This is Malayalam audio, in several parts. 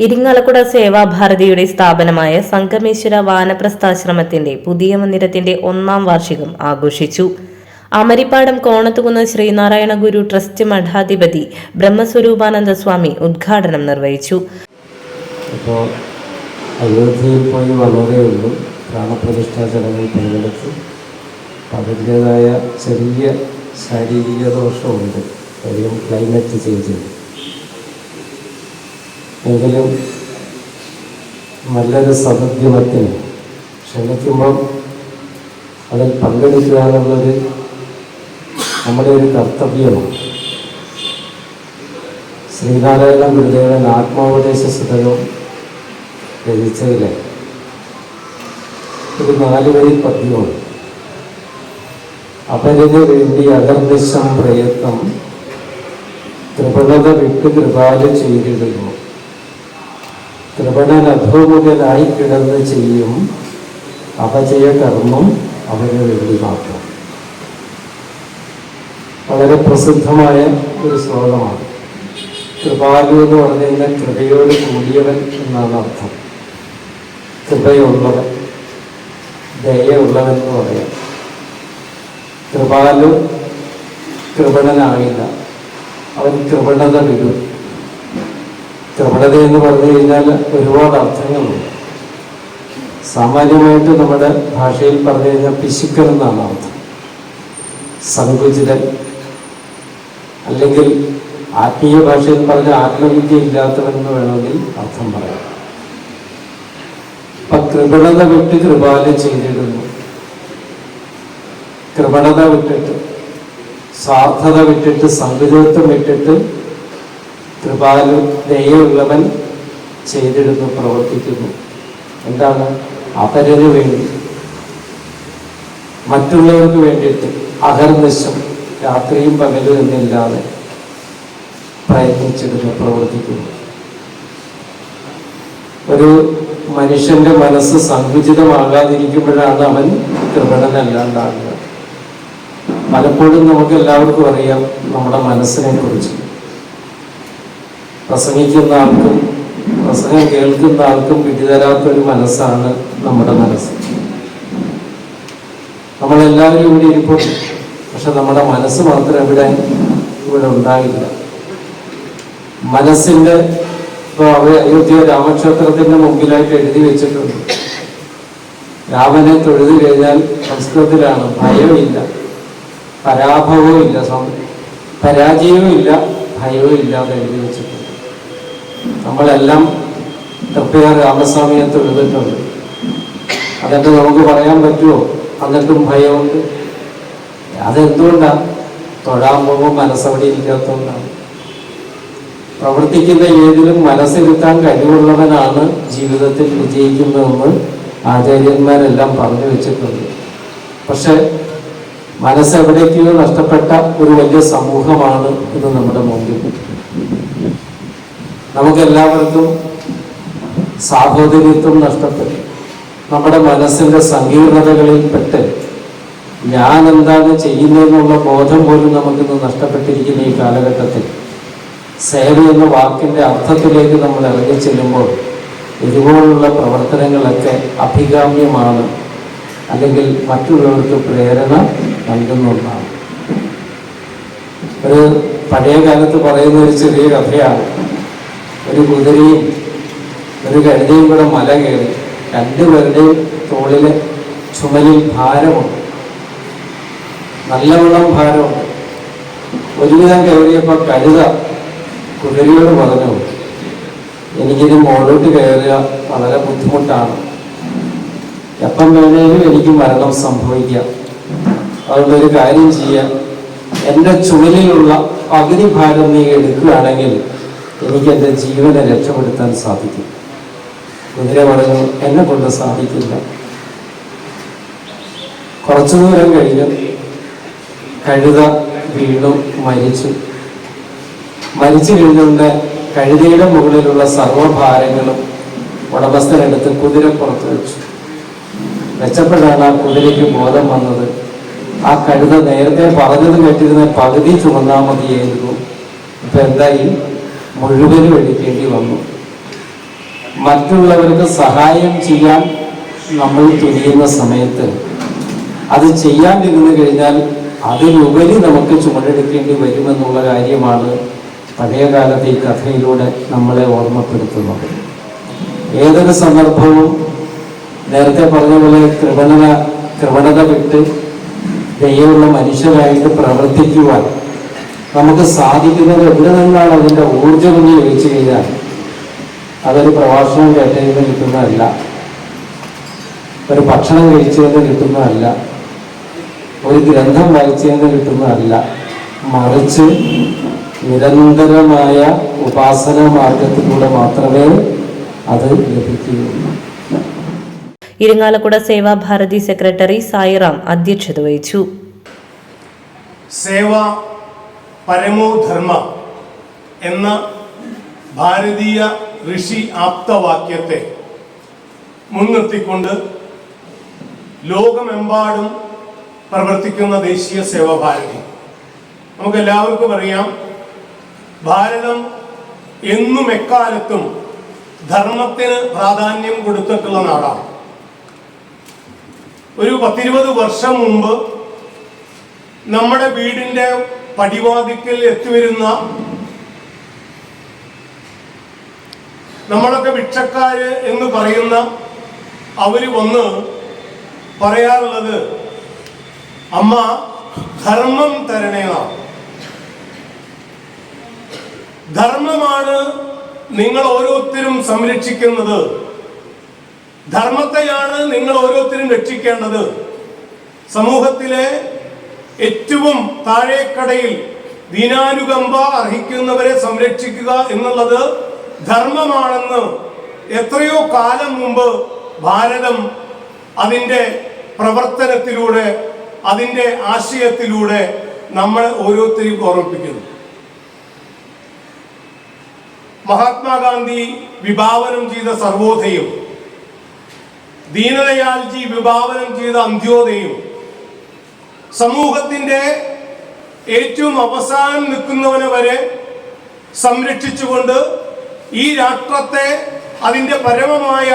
ഇരിങ്ങാലക്കുട സേവാഭാരതിയുടെ സ്ഥാപനമായ സംഗമേശ്വര വാനപ്രസ്ഥാശ്രമത്തിന്റെ പുതിയ മന്ദിരത്തിന്റെ ഒന്നാം വാർഷികം ആഘോഷിച്ചു. അമരിപ്പാടം കോണത്തുകുന്ന് ശ്രീനാരായണ ഗുരു ട്രസ്റ്റ് മഠാധിപതി ബ്രഹ്മസ്വരൂപാനന്ദ സ്വാമി ഉദ്ഘാടനം നിർവഹിച്ചു. പോയി വളരെ ചെറിയ ശാരീരിക ദോഷമുണ്ട്. കാര്യം ക്ലൈമറ്റ് ചേഞ്ച് എങ്കിലും നല്ലൊരു സദുദ്യമത്തിന് ക്ഷണിക്കുമ്പം അതിൽ പങ്കെടുക്കുക എന്നുള്ളൊരു നമ്മുടെ ഒരു കർത്തവ്യമാണ് ശ്രീനാരായണ ഗുരുദേവൻ ആത്മോപദേശ സുതകം രചിച്ചതിലെ ഒരു നാലുവരി പദ്യമാണ് അപരിന് വേണ്ടി അകർനിശം പ്രയത്നം ത്രിപുണത വിട്ട് കൃപാല ചെയ്തിടുന്നു. ത്രിപുണൻ അധോമുഖനായി കിടന്ന് ചെയ്യും അപചയ കർമ്മം അവരെ മാത്രം. വളരെ പ്രസിദ്ധമായ ഒരു ശ്ലോകമാണ്. കൃപാലു എന്ന് പറഞ്ഞു കഴിഞ്ഞാൽ കൃപയോട് കൂടിയവൻ എന്നാണ് അർത്ഥം. കൃപയുള്ളവൻ ദയുള്ളവൻ എന്ന് പറയാം. കൃപാലു കൃപണനാകില്ല അവൻ കൃപണത വിടും. കൃപണത എന്ന് പറഞ്ഞു കഴിഞ്ഞാൽ ഒരുപാട് അർത്ഥങ്ങളുണ്ട്. സാമാന്യമായിട്ട് നമ്മുടെ ഭാഷയിൽ പറഞ്ഞു കഴിഞ്ഞാൽ പിശുക്കൻ എന്നാണ് അർത്ഥം. സങ്കുചിതൻ. അല്ലെങ്കിൽ ആത്മീയ ഭാഷയിൽ പറഞ്ഞ ആത്മവിദ്യ ഇല്ലാത്തവൻ എന്ന് വേണമെങ്കിൽ അർത്ഥം പറയാം. അപ്പൊ കൃപണത വിട്ട് കൃപാല ചെയ്തിടുന്നു. കൃപണത വിട്ടിട്ട് സ്വാർത്ഥത വിട്ടിട്ട് സങ്കുചിതത്വം വിട്ടിട്ട് കൃപാലു ദയുള്ളവൻ ചെയ്തിരുന്നു പ്രവർത്തിക്കുന്നു. എന്താണ്? അപരന് വേണ്ടി. മറ്റുള്ളവർക്ക് വേണ്ടിയിട്ട് അഹർനിശം രാത്രിയും പകലും എന്നില്ലാതെ പ്രയത്നിച്ചെടുത്ത് പ്രവർത്തിക്കുന്നു. ഒരു മനുഷ്യന്റെ മനസ്സ് സങ്കുചിതമാകാതിരിക്കുമ്പോഴാണ് അവൻ കൃപണനല്ലാണ്ടാകുന്നത്. പലപ്പോഴും നമുക്ക് എല്ലാവർക്കും അറിയാം നമ്മുടെ മനസ്സിനെ കുറിച്ച് പ്രസംഗിക്കുന്ന ആൾക്കും പ്രസംഗം കേൾക്കുന്ന ആൾക്കും ഒരു മനസ്സാണ് നമ്മുടെ മനസ്സ്. നമ്മളെല്ലാവരും ഇവിടെ ഇരിപ്പോൾ പക്ഷെ നമ്മുടെ മനസ്സ് മാത്രം ഇവിടെ ഇവിടെ ഉണ്ടാകില്ല മനസ്സിന്റെ ഇപ്പോൾ അവർ അയോധ്യ രാമക്ഷേത്രത്തിന്റെ മുമ്പിലായിട്ട് എഴുതി വെച്ചിട്ടുണ്ട്. രാമനെ തൊഴുതു കഴിഞ്ഞാൽ സംസ്കൃതത്തിലാണ് ഭയമില്ല. പരാഭവവും ഇല്ല പരാജയവും ഇല്ല ഭയവും ഇല്ലാതെ എഴുതി വെച്ചിട്ടുണ്ട്. നമ്മളെല്ലാം തപ്പിയാർ രാമസ്വാമിയെ തൊഴുതിട്ടുണ്ട് അതൊക്കെ നമുക്ക് പറയാൻ പറ്റുമോ? എന്നിട്ടും ഭയമുണ്ട്. അതെന്തുകൊണ്ടാണ് തൊഴാൻ പോകുമ്പോൾ മനസ്സവിടെ ഇരിക്കാത്തതുകൊണ്ടാണ്. പ്രവർത്തിക്കുന്ന ഏതിലും മനസ്സിരുത്താൻ കഴിവുള്ളവനാണ് ജീവിതത്തിൽ വിജയിക്കുന്നതെന്ന് ആചാര്യന്മാരെല്ലാം പറഞ്ഞു വെച്ചിട്ടുണ്ട്. പക്ഷെ മനസ്സെവിടേക്കോ നഷ്ടപ്പെട്ട ഒരു വലിയ സമൂഹമാണ് ഇത് നമ്മുടെ മുമ്പിൽ. നമുക്കെല്ലാവർക്കും സാഹോദര്യത്വം നഷ്ടപ്പെട്ടു. നമ്മുടെ മനസ്സിന്റെ സങ്കീർണതകളിൽപ്പെട്ട് ഞാൻ എന്താണ് ചെയ്യുന്നതെന്നുള്ള ബോധം പോലും നമുക്കിന്ന് നഷ്ടപ്പെട്ടിരിക്കുന്ന ഈ കാലഘട്ടത്തിൽ. സേവ എന്ന വാക്കിന്റെ അർത്ഥത്തിലേക്ക് നമ്മൾ ഇറങ്ങി ചെല്ലുമ്പോൾ ഇതുപോലുള്ള പ്രവർത്തനങ്ങളൊക്കെ അഭികാമ്യമാണ്. അല്ലെങ്കിൽ മറ്റുള്ളവർക്ക് പ്രേരണ നൽകുന്ന ഒന്നാണ്. ഒരു പഴയ കാലത്ത് പറയുന്ന ഒരു ചെറിയ കഥയാണ്. ഒരു കുതിരയും ഒരു കഴുതയും കൂടെ മല കയറി. രണ്ടുപേരുടെയും തോളിൽ ചുമലിൽ ഭാരമുണ്ട്. നല്ലവണ്ണം ഭാരമുണ്ട്. ഒരുവിധം കയറിയപ്പോൾ കഴുത കുതിരയോട് പറഞ്ഞു എനിക്കിത് മുകളിലോട്ട് കയറുക വളരെ ബുദ്ധിമുട്ടാണ്. എപ്പം വേണേലും എനിക്ക് മരണം സംഭവിക്കാം. അതുകൊണ്ട് ഒരു കാര്യം ചെയ്യാം. എന്റെ ചുമലിലുള്ള പകുതി ഭാരം നീ എടുക്കുകയാണെങ്കിൽ എനിക്ക് എന്റെ ജീവനെ രക്ഷപ്പെടുത്താൻ സാധിക്കും. കുതിര പറഞ്ഞു എന്നെ കൊണ്ട് സാധിക്കില്ല. കുറച്ചു ദൂരം കഴിഞ്ഞ് കഴുത വീണു മരിച്ചു. മരിച്ചു കഴിഞ്ഞുകൊണ്ട് കഴുതയുടെ മുകളിലുള്ള സർവഭാരങ്ങളും ഉടമസ്ഥനെടുത്ത് കുതിര പുറത്തു വെച്ചു. മെച്ചപ്പെടാണ് ആ കുതിരയ്ക്ക് ബോധം വന്നത് ആ കഴുത നേരത്തെ പറഞ്ഞത് കേട്ടിരുന്ന പകുതി ചുമന്നാ മതിയായിരുന്നു. ഇപ്പൊ എന്തായി? മുഴുവനും എടുക്കേണ്ടി വന്നു. മറ്റുള്ളവർക്ക് സഹായം ചെയ്യാൻ നമ്മൾ തുനിയുന്ന സമയത്ത് അത് ചെയ്യാണ്ടിരുന്നു കഴിഞ്ഞാൽ അതിലുപരി നമുക്ക് ചുമടെടുക്കേണ്ടി വരുമെന്നുള്ള കാര്യമാണ് പഴയ കാലത്തെ ഈ കഥയിലൂടെ നമ്മളെ ഓർമ്മപ്പെടുത്തുന്നത്. ഏതൊരു സന്ദർഭവും നേരത്തെ പറഞ്ഞ പോലെ കൃപണത കൃപണത വിട്ട് ദൈവമുള്ള മനുഷ്യരായിട്ട് പ്രവർത്തിക്കുവാൻ നമുക്ക് സാധിക്കുന്നത് എവിടെ നിന്നാണ് അതിന്റെ ഊർജം എന്ന് ചോദിച്ചു കഴിഞ്ഞാൽ അതൊരു പ്രഭാഷണം കേട്ടതിന് കിട്ടുന്നതല്ല. ഒരു ഭക്ഷണം കഴിച്ചതിന് കിട്ടുന്നതല്ല. ഒരു ഗ്രന്ഥം വായിച്ചതിന് കിട്ടുന്നതല്ല. മറിച്ച് നിരന്തരമായ ഉപാസന മാർഗത്തിലൂടെ മാത്രമേ അത് ലഭിക്കുകയുള്ളൂ. ഇരിങ്ങാലക്കുട സേവാഭാരതി സെക്രട്ടറി സായിറാം അധ്യക്ഷത വഹിച്ചു. സേവ പരമോ ധർമ്മ എന്ന ഭാരതീയ ഋഷി ആപ്തവാക്യത്തെ മുൻനിർത്തിക്കൊണ്ട് ലോകമെമ്പാടും പ്രവർത്തിക്കുന്ന ദേശീയ സേവാഭാരതി. നമുക്ക് എല്ലാവർക്കും അറിയാം ഭാരതം എന്നും എക്കാലത്തും ധർമ്മത്തിന് പ്രാധാന്യം കൊടുത്തിട്ടുള്ള നാടാണ്. ഒരു പത്തിരുപത് വർഷം മുമ്പ് നമ്മുടെ വീടിന്റെ പടിവാതിക്കൽ എത്തിവരുന്ന നമ്മളൊക്കെ ഭിക്ഷക്കാര് എന്ന് പറയുന്ന അവർ വന്ന് പറയാറുള്ളത് അമ്മ ധർമ്മം തരണേന്നാണ് ധർമ്മമാണ് നിങ്ങൾ ഓരോരുത്തരും സംരക്ഷിക്കുന്നത്. ധർമ്മത്തെയാണ് നിങ്ങൾ ഓരോരുത്തരും രക്ഷിക്കേണ്ടത്. സമൂഹത്തിലെ ഏറ്റവും താഴേക്കടയിൽ ദീനാനുകമ്പ അർഹിക്കുന്നവരെ സംരക്ഷിക്കുക എന്നുള്ളത് ധർമ്മമാണെന്ന് എത്രയോ കാലം മുമ്പ് ഭാരതം അതിന്റെ പ്രവർത്തനത്തിലൂടെ അതിന്റെ ആശയത്തിലൂടെ നമ്മൾ ഓരോരുത്തരെയും ഓർമ്മിപ്പിക്കുന്നു. മഹാത്മാഗാന്ധി വിഭാവനം ചെയ്ത സർവോദയം ദീനദയാൽജി വിഭാവനം ചെയ്ത അന്ത്യോദയം സമൂഹത്തിന്റെ ഏറ്റവും അവസാനം നിൽക്കുന്നവനെ വരെ സംരക്ഷിച്ചുകൊണ്ട് ഈ രാഷ്ട്രത്തെ അതിന്റെ പരമമായ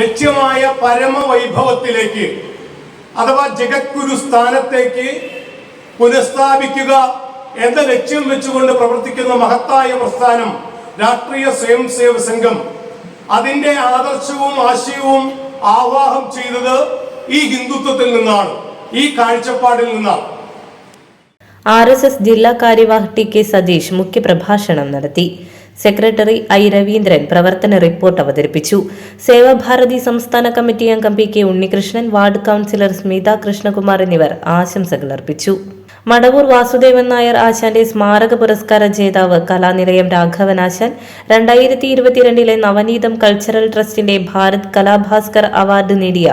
ലക്ഷ്യമായ പരമവൈഭവത്തിലേക്ക് അഥവാ ജഗത്ഗുരു സ്ഥാനത്തേക്ക് പുനഃസ്ഥാപിക്കുക എന്ന ലക്ഷ്യം വെച്ചുകൊണ്ട് പ്രവർത്തിക്കുന്ന മഹത്തായ പ്രസ്ഥാനം രാഷ്ട്രീയ സ്വയം സേവ സംഘം. അതിന്റെ ആദർശവും ആശയവും ആവാഹം ചെയ്തത് ഈ ഹിന്ദുത്വത്തിൽ നിന്നാണ്. ഈ കാഴ്ചപ്പാടിൽ നിന്നാണ്. ആർ എസ് എസ് ജില്ലാ കാര്യവാഹ് ടി കെ സതീഷ് മുഖ്യപ്രഭാഷണം നടത്തി. സെക്രട്ടറി ഐ രവീന്ദ്രൻ പ്രവർത്തന റിപ്പോർട്ട് അവതരിപ്പിച്ചു. സേവാഭാരതി സംസ്ഥാന കമ്മിറ്റി അംഗം P K Unnikrishnan ward councillor Smitha Krishnakumar എന്നിവർ ആശംസകൾ അർപ്പിച്ചു. മടവൂർ വാസുദേവൻ നായർ ആശാന്റെ സ്മാരക പുരസ്കാര ജേതാവ് കലാനിലയം രാഘവൻ ആശാൻ രണ്ടായിരത്തി ഇരുപത്തിരണ്ടിലെ നവനീതം കൾച്ചറൽ ട്രസ്റ്റിന്റെ ഭാരത് കലാഭാസ്കർ അവാർഡ് നേടിയ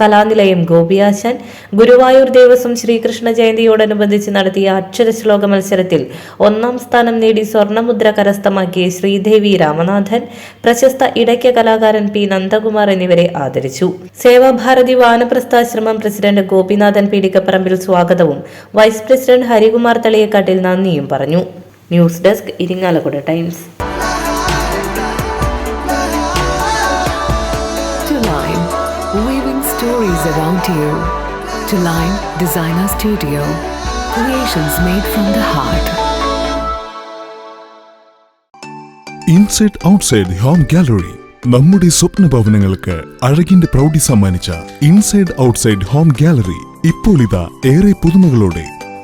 കലാനിലയം ഗോപിയാശാൻ ഗുരുവായൂർ ദേവസ്വം ശ്രീകൃഷ്ണ ജയന്തിയോടനുബന്ധിച്ച് നടത്തിയ അക്ഷരശ്ലോക മത്സരത്തിൽ ഒന്നാം സ്ഥാനം നേടി സ്വർണമുദ്ര കരസ്ഥമാക്കിയ ശ്രീദേവി രാമനാഥൻ പ്രശസ്ത ഇടയ്ക്ക കലാകാരൻ പി നന്ദകുമാർ എന്നിവരെ ആദരിച്ചു. സേവാഭാരതി വാനപ്രസ്ഥാശ്രമം പ്രസിഡന്റ് ഗോപിനാഥൻ പീഡിക്കപ്പറമ്പിൽ സ്വാഗതവും വൈസ് പ്രസിഡന്റ് ഹരികുമാർ തളിയക്കാട്ടിൽ നന്ദിയും പറഞ്ഞു news desk Irinjalakuda times To Lime, weaving stories around you. To Lime Designer Studio, creations made from the heart. Inside outside home gallery നമ്മുടെ സ്വപ്ന ഭവനങ്ങൾക്ക് അഴകിന്റെ പ്രൗഢി സമ്മാനിച്ച ഇൻസൈഡ് ഔട്ട്സൈഡ് ഹോം ഗാലറി ഇപ്പോൾ ഇതാ ഏറെ പുതുമകളോടെ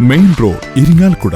main road Irinjalakuda.